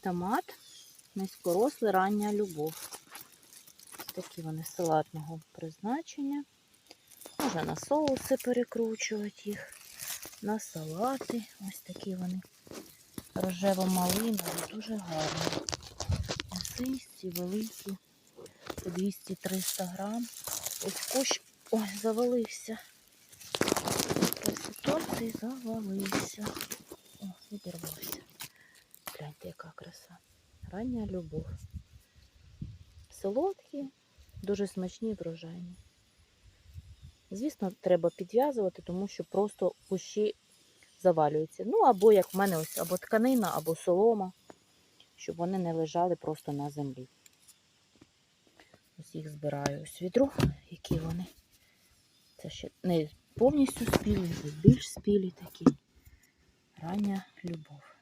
Томат, низькорослий, рання любов. Такі вони салатного призначення. Можна на соуси перекручувати їх, на салати. Ось такі вони рожево-малинові, дуже гарні. М'ясисті, великі, по 200-300 грам. Ось кущ, ой, завалився. Красотовці і завалився. Гляньте, яка краса. Рання любов. Солодкі, дуже смачні врожайні. Звісно, треба підв'язувати, тому що просто кущі завалюються. Ну, або як в мене ось, або тканина, або солома, щоб вони не лежали просто на землі. Ось їх збираю ось відро, які вони. Це ще не повністю спілі, більш спілі такі. Рання любов.